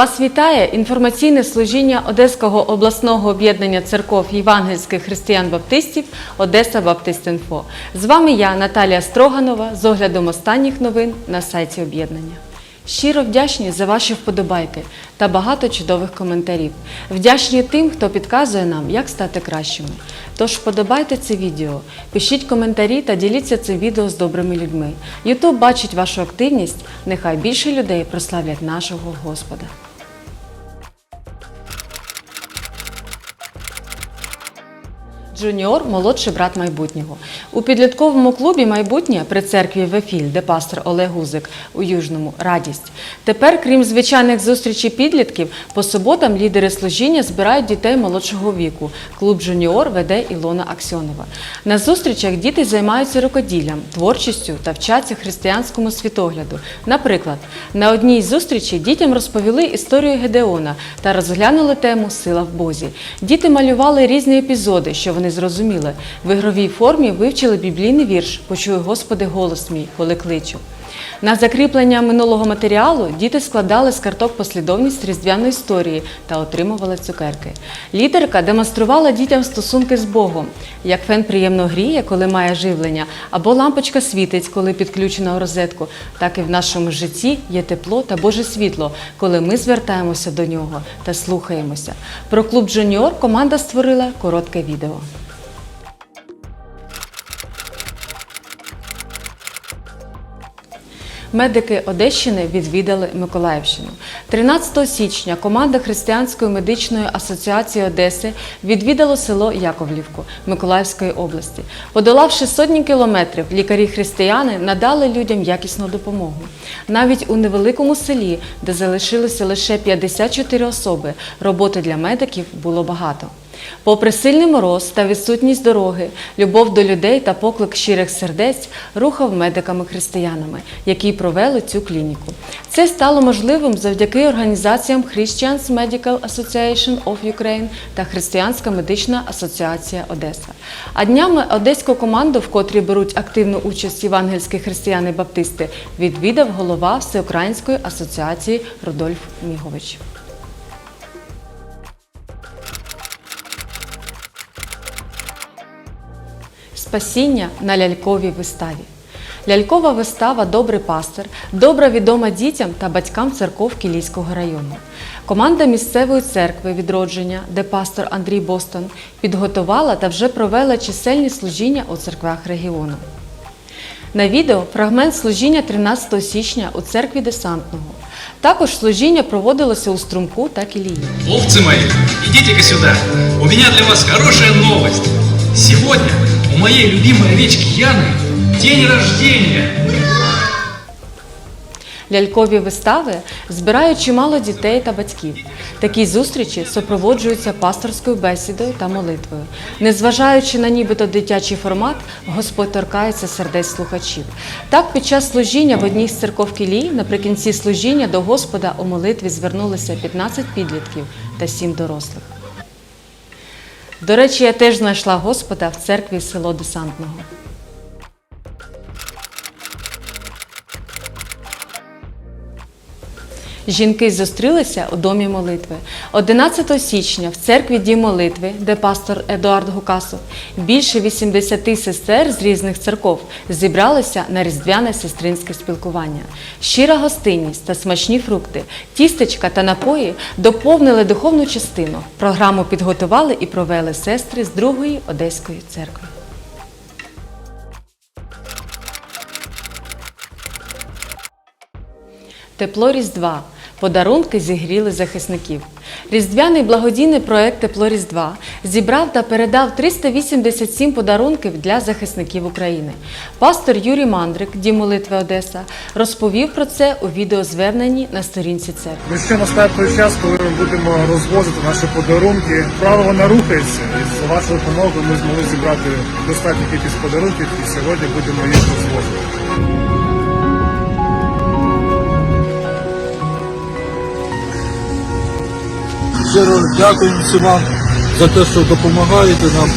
Вас вітає інформаційне служіння Одеського обласного об'єднання церков євангельських християн-баптистів Одеса Баптист.Інфо. З вами я, Наталія Строганова, з оглядом останніх новин на сайті об'єднання. Щиро вдячні за ваші вподобайки та багато чудових коментарів. Вдячні тим, хто підказує нам, як стати кращими. Тож вподобайте це відео, пишіть коментарі та діліться цим відео з добрими людьми. Ютуб бачить вашу активність, нехай більше людей прославлять нашого Господа. Джуніор молодший брат майбутнього. У підлітковому клубі майбутнє при церкві Вефіль, де пастор Олег Гузик у Южному радість. Тепер, крім звичайних зустрічей підлітків, по суботам лідери служіння збирають дітей молодшого віку. Клуб Джуніор веде Ілона Аксьонова. На зустрічах діти займаються рукоділлям, творчістю та вчаться християнському світогляду. Наприклад, на одній з зустрічей дітям розповіли історію Гедеона та розглянули тему Сила в Бозі. Діти малювали різні епізоди, що вони зрозуміли. В ігровій формі вивчили біблійний вірш Почуй, Господи, голос мій, коли кличу. На закріплення минулого матеріалу діти складали з карток послідовність різдвяної історії та отримували цукерки. Лідерка демонструвала дітям стосунки з Богом, як фен приємно гріє, коли має живлення, або лампочка світить, коли підключена у розетку. Так і в нашому житті є тепло та Боже світло, коли ми звертаємося до нього та слухаємося. Про клуб Джуніор команда створила коротке відео. Медики Одещини відвідали Миколаївщину. 13 січня команда Християнської медичної асоціації Одеси відвідала село Яковлівку Миколаївської області. Подолавши сотні кілометрів, лікарі-християни надали людям якісну допомогу. Навіть у невеликому селі, де залишилося лише 54 особи, роботи для медиків було багато. Попри сильний мороз та відсутність дороги, любов до людей та поклик щирих сердець рухав медиками-християнами, які провели цю клініку. Це стало можливим завдяки організаціям Christians Medical Association of Ukraine та Християнська медична асоціація Одеса. А днями одеську команду, в котрій беруть активну участь євангельські християни-баптисти, відвідав голова Всеукраїнської асоціації Рудольф Мігович. Спасіння на ляльковій виставі. Лялькова вистава Добрий пастир добре відома дітям та батькам церков Кілійського району. Команда місцевої церкви відродження, де пастор Андрій Бостон підготувала та вже провела чисельні служіння у церквах регіону. На відео фрагмент служіння 13 січня у церкві Десантного. Також служіння проводилося у струмку та кілії. Овцы мои, идите-ка сюда. У меня для вас хорошая новость. Сегодня у моей любимой овечки Яны день рождения. Лялькові вистави збирають чимало дітей та батьків. Такі зустрічі супроводжуються пасторською бесідою та молитвою. Незважаючи на нібито дитячий формат, Господь торкається сердець слухачів. Так, під час служіння в одній з церков Кілії наприкінці служіння до Господа у молитві звернулися 15 підлітків та 7 дорослих. До речі, я теж знайшла Господа в церкві село Десантного. Жінки зустрілися у домі молитви 11 січня в церкві Дім молитви, де пастор Едуард Гукасов, більше 80 сестер з різних церков зібралися на різдвяне сестринське спілкування. Щира гостинність та смачні фрукти, тістечка та напої доповнили духовну частину. Програму підготували і провели сестри з другої одеської церкви. Тепло Різдва. Подарунки зігріли захисників. Різдвяний благодійний проект Тепло Різдва зібрав та передав 387 подарунків для захисників України. Пастор Юрій Мандрик, Дім молитви Одеса, розповів про це у відеозверненні на сторінці церкви. Що настає той час, коли ми будемо розвозити наші подарунки. Право вона рухається. І вашою допомогою ми змогли зібрати достатню кількість подарунків і сьогодні будемо їх розвозити. Щиро дякуємо всім вам за те, що допомагаєте нам.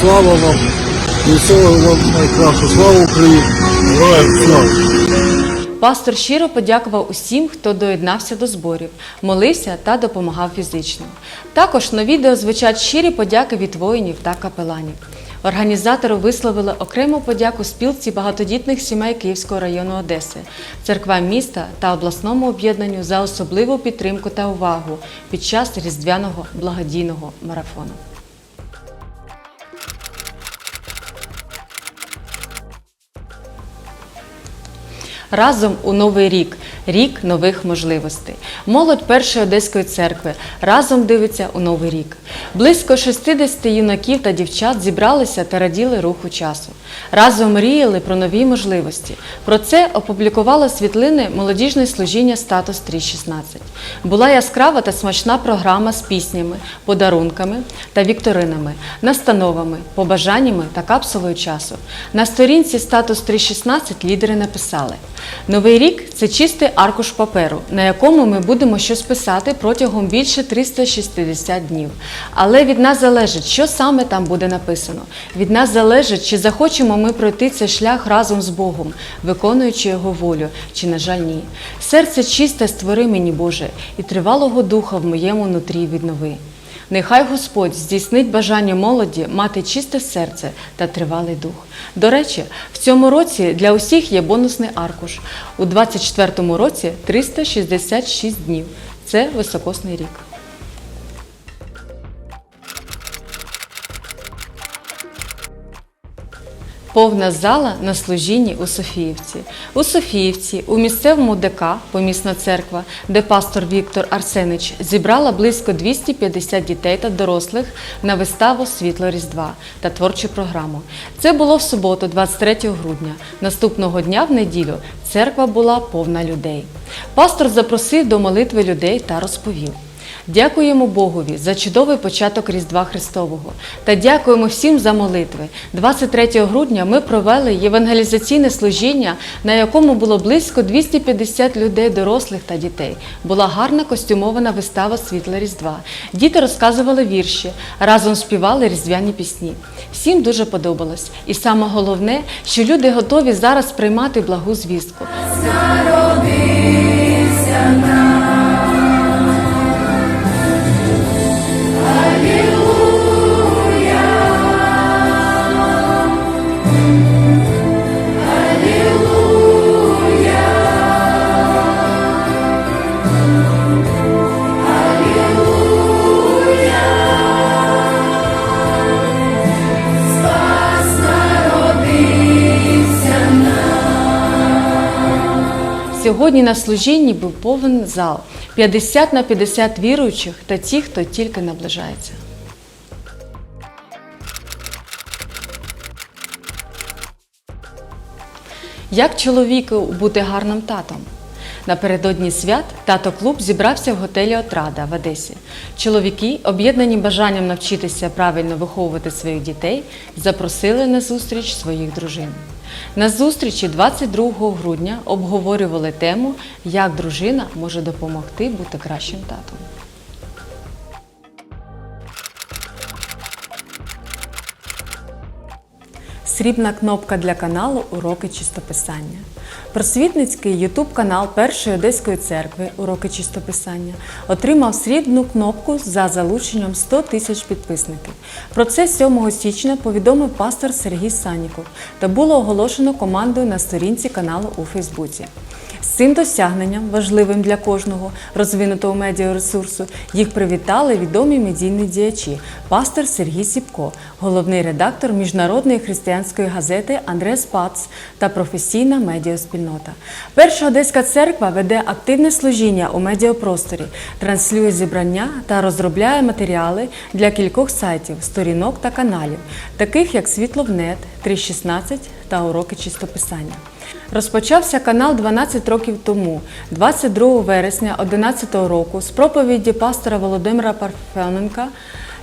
Слава вам і всього вам найкращого. Слава Україні! Героям слава! пастор щиро подякував усім, хто доєднався до зборів, молився та допомагав фізично. Також на відео звучать щирі подяки від воїнів та капеланів. Організатори висловили окрему подяку спілці багатодітних сімей Київського району Одеси, церквам міста та обласному об'єднанню за особливу підтримку та увагу під час різдвяного благодійного марафону. Разом у новий рік, рік нових можливостей. Молодь першої одеської церкви разом дивиться у новий рік. Близько 60 юнаків та дівчат зібралися та раділи руху часу. Разом мріяли про нові можливості. Про це опублікували світлини молодіжне служіння Статус 316. Була яскрава та смачна програма з піснями, подарунками та вікторинами, настановами, побажаннями та капсулою часу. На сторінці Статус 316 лідери написали: Новий рік це чистий аркуш паперу, на якому ми будемо щось писати протягом більше 360 днів. Але від нас залежить, що саме там буде написано. Від нас залежить, чи захочемо ми пройти цей шлях разом з Богом, виконуючи Його волю, чи, на жаль, ні. Серце чисте створи мені, Боже, і тривалого духа в моєму нутрі віднови. Нехай Господь здійснить бажання молоді мати чисте серце та тривалий дух. До речі, в цьому році для усіх є бонусний аркуш. У 24-му році 366 днів. Це високосний рік. Повна зала на служінні у Софіївці. У Софіївці, у місцевому ДК, помісна церква, де пастор Віктор Арсенич зібрала близько 250 дітей та дорослих на виставу Світло Різдва та творчу програму. Це було в суботу, 23 грудня. Наступного дня в неділю церква була повна людей. Пастор запросив до молитви людей та розповів. Дякуємо Богові за чудовий початок Різдва Христового та дякуємо всім за молитви. 23 грудня ми провели євангелізаційне служіння, на якому було близько 250 людей, дорослих та дітей. Була гарна костюмована вистава Світла Різдва. Діти розказували вірші, разом співали різдвяні пісні. Всім дуже подобалось. І саме головне, що люди готові зараз приймати благу звістку. Сьогодні на служінні був повен зал 50 на 50 віруючих та ті, хто тільки наближається. Як чоловіку бути гарним татом? Напередодні свят тато клуб зібрався в готелі Отрада в Одесі. Чоловіки, об'єднані бажанням навчитися правильно виховувати своїх дітей, запросили на зустріч своїх дружин. На зустрічі 22 грудня обговорювали тему, як дружина може допомогти бути кращим татом. Срібна кнопка для каналу Уроки чистописання. Просвітницький ютуб канал Першої Одеської церкви Уроки чистописання отримав срібну кнопку за залученням 100 тисяч підписників. Про це 7 січня повідомив пастор Сергій Саніков та було оголошено командою на сторінці каналу у Фейсбуці. З цим досягненням, важливим для кожного розвинутого медіаресурсу, їх привітали відомі медійні діячі, пастор Сергій Сіпко, головний редактор міжнародної християнської газети Андрес Пац та професійна медіаспільнота. Перша Одеська церква веде активне служіння у медіапросторі, транслює зібрання та розробляє матеріали для кількох сайтів, сторінок та каналів, таких як Світловнет, 316 та уроки чистописання. Розпочався канал 12 років тому, 22 вересня 2011 року, з проповіді пастора Володимира Парфененка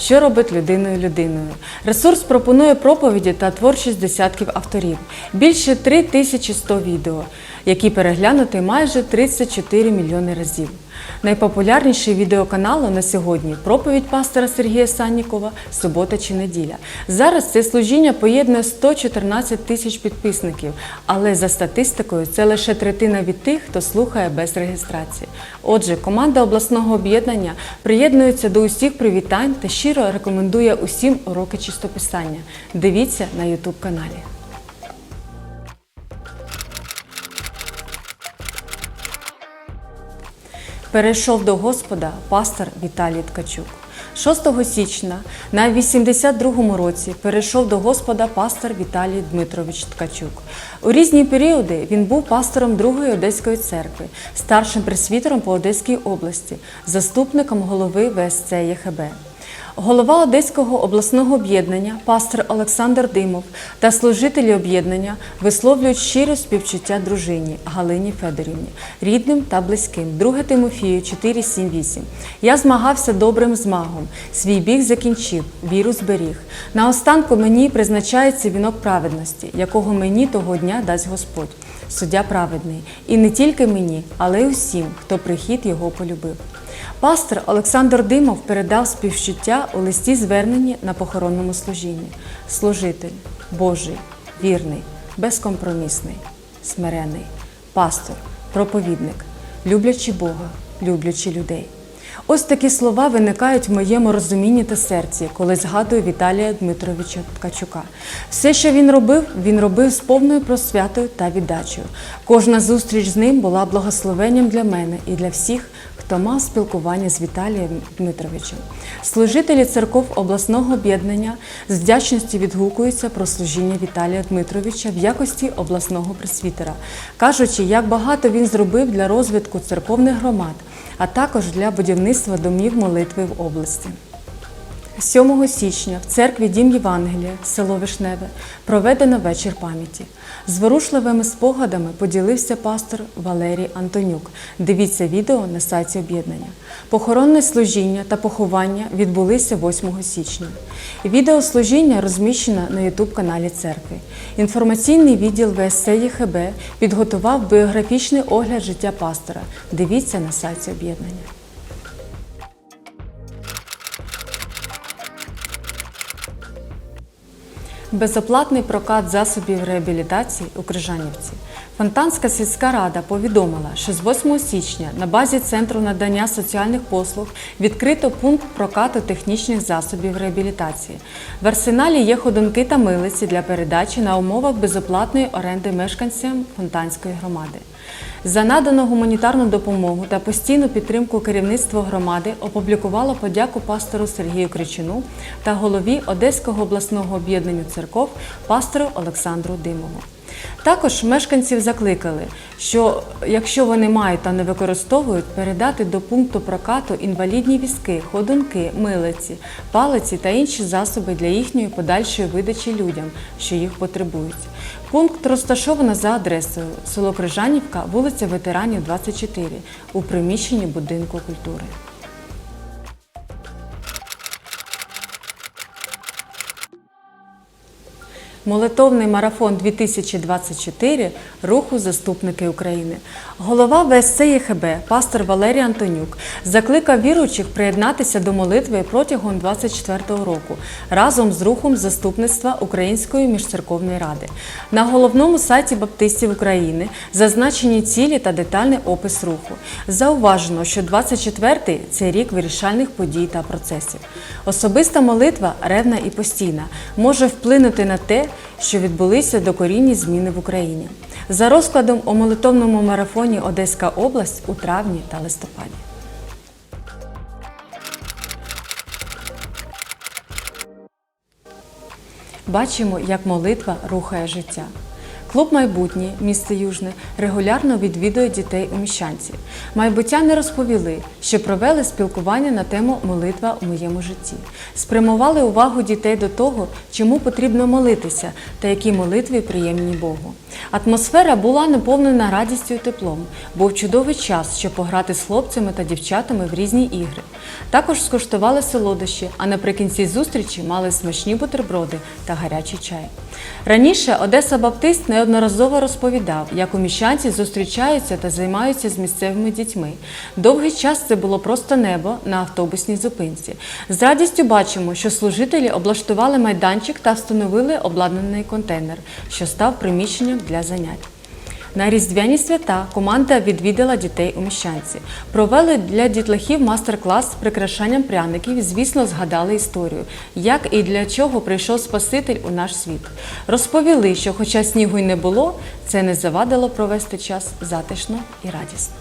що робить людиною людиною. Ресурс пропонує проповіді та творчість десятків авторів. Більше 3100 відео, які переглянути майже 34 мільйони разів. Найпопулярніший відео каналу на сьогодні проповідь пастора Сергія Саннікова Субота чи неділя. Зараз це служіння поєднує 114 тисяч підписників, але за статистикою це лише третина від тих, хто слухає без реєстрації. Отже, команда обласного об'єднання приєднується до усіх привітань та щиро рекомендує усім уроки чистописання. Дивіться на YouTube каналі. Перейшов до Господа пастор Віталій Ткачук. 6 січня на 82-му році перейшов до Господа пастор Віталій Дмитрович Ткачук. У різні періоди він був пастором Другої Одеської церкви, старшим пресвітером по Одеській області, заступником голови ВСЦ ЄХБ. Голова Одеського обласного об'єднання, пастор Олександр Димов та служителі об'єднання висловлюють щире співчуття дружині Галині Федорівні, рідним та близьким. 2 Тимофію 4.7.8. Я змагався добрим змагом, свій біг закінчив, віру зберіг. Наостанку мені призначається вінок праведності, якого мені того дня дасть Господь, суддя праведний. І не тільки мені, але й усім, хто прихід його полюбив. Пастор Олександр Димов передав співчуття у листі зверненні на похоронному служінні. Служитель, Божий, вірний, безкомпромісний, смирений, пастор, проповідник, люблячи Бога, люблячи людей. Ось такі слова виникають в моєму розумінні та серці, коли згадую Віталія Дмитровича Ткачука. Все, що він робив, він робив з повною просвятою та віддачею. Кожна зустріч з ним була благословенням для мене і для всіх, хто мав спілкування з Віталієм Дмитровичем. Служителі церков обласного об'єднання з вдячністю відгукуються про служіння Віталія Дмитровича в якості обласного присвітера, кажучи, як багато він зробив для розвитку церковних громад, а також для будівництва домів молитви в області. 7 січня в церкві Дім Євангелія, село Вишневе, проведено вечір пам'яті. З ворушливими спогадами поділився пастор Валерій Антонюк. Дивіться відео на сайті об'єднання. Похоронне служіння та поховання відбулися 8 січня. Відео служіння розміщено на ютуб-каналі церкви. Інформаційний відділ ВСЦ ЄХБ підготував біографічний огляд життя пастора. Дивіться на сайті об'єднання. Безоплатний прокат засобів реабілітації у Крижанівці. Фонтанська сільська рада повідомила, що з 8 січня на базі Центру надання соціальних послуг відкрито пункт прокату технічних засобів реабілітації. В арсеналі є ходунки та милиці для передачі на умовах безоплатної оренди мешканцям Фонтанської громади. За надану гуманітарну допомогу та постійну підтримку керівництво громади опублікувало подяку пастору Сергію Кричуну та голові Одеського обласного об'єднання церков пастору Олександру Димову. Також мешканців закликали, що якщо вони мають та не використовують, передати до пункту прокату інвалідні візки, ходунки, милиці, палиці та інші засоби для їхньої подальшої видачі людям, що їх потребують. Пункт розташовано за адресою село Крижанівка, вулиця Ветеранів, 24, у приміщенні будинку культури. Молитовний марафон 2024 руху заступники України. Голова ВСЦ ЄХБ, пастор Валерій Антонюк, закликав віруючих приєднатися до молитви протягом 24-го року разом з рухом заступництва Української міжцерковної ради. На головному сайті Баптистів України зазначені цілі та детальний опис руху. Зауважено, що 24-й – це рік вирішальних подій та процесів. Особиста молитва, ревна і постійна, може вплинути на те, що відбулися докорінні зміни в Україні. За розкладом у молитовному марафоні Одеська область у травні та листопаді. Бачимо, як молитва рухає життя. Клуб майбутнє місто Южне регулярно відвідує дітей у міщанці. Майбутяни розповіли, що провели спілкування на тему молитва у моєму житті, спрямували увагу дітей до того, чому потрібно молитися та які молитви приємні Богу. Атмосфера була наповнена радістю і теплом. Був чудовий час, щоб пограти з хлопцями та дівчатами в різні ігри. Також скуштували солодощі, а наприкінці зустрічі мали смачні бутерброди та гарячий чай. Раніше Одеса Баптист не неодноразово розповідав, як у міщанці зустрічаються та займаються з місцевими дітьми. Довгий час це було просто небо на автобусній зупинці. З радістю бачимо, що служителі облаштували майданчик та встановили обладнаний контейнер, що став приміщенням для занять. На різдвяні свята команда відвідала дітей у міщанці. Провели для дітлахів мастер-клас з прикрашанням пряників. Звісно, згадали історію, як і для чого прийшов Спаситель у наш світ. Розповіли, що, хоча снігу й не було, це не завадило провести час затишно і радісно.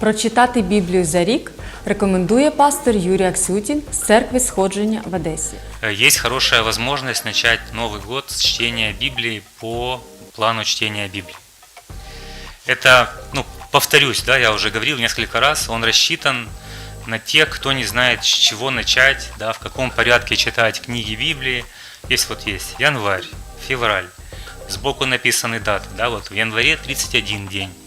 Прочитати Біблію за рік рекомендує пастор Юрій Аксютін з церкви Сходження в Одесі. Э, Есть хорошая возможность начать Новый год с чтения Библии по плану чтения Библии. Это, ну, повторюсь, да, я уже говорил несколько раз, он рассчитан на тех, кто не знает, с чего начать, да, в каком порядке читать книги Библии. Есть вот есть январь, февраль. Сбоку написаны даты, да, вот в январе 31 день, в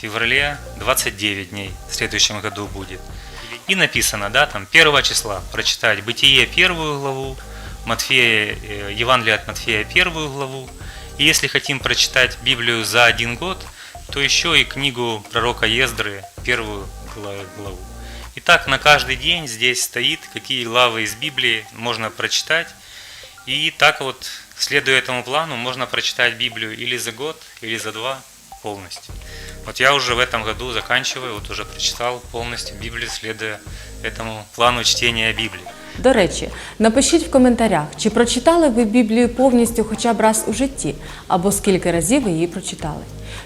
феврале 29 дней в следующем году будет. И написано, да, там 1 числа прочитать Бытие первую главу, Матфея, э, Евангелие от Матфея первую главу. И если хотим прочитать Библию за один год, то еще и книгу пророка Ездры, первую гла- главу. И так на каждый день здесь стоит, какие главы из Библии можно прочитать. И так вот, следуя этому плану, можно прочитать Библию или за год, или за два полностью. Вот я уже в этом году заканчиваю, вот уже прочитал полностью Библию, следуя этому плану чтения Библии. До речі, напишіть в коментарях, чи прочитали ви Біблію повністю хоча б раз у житті, або скільки разів ви її прочитали.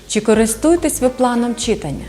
Чи користуєтесь ви планом читання?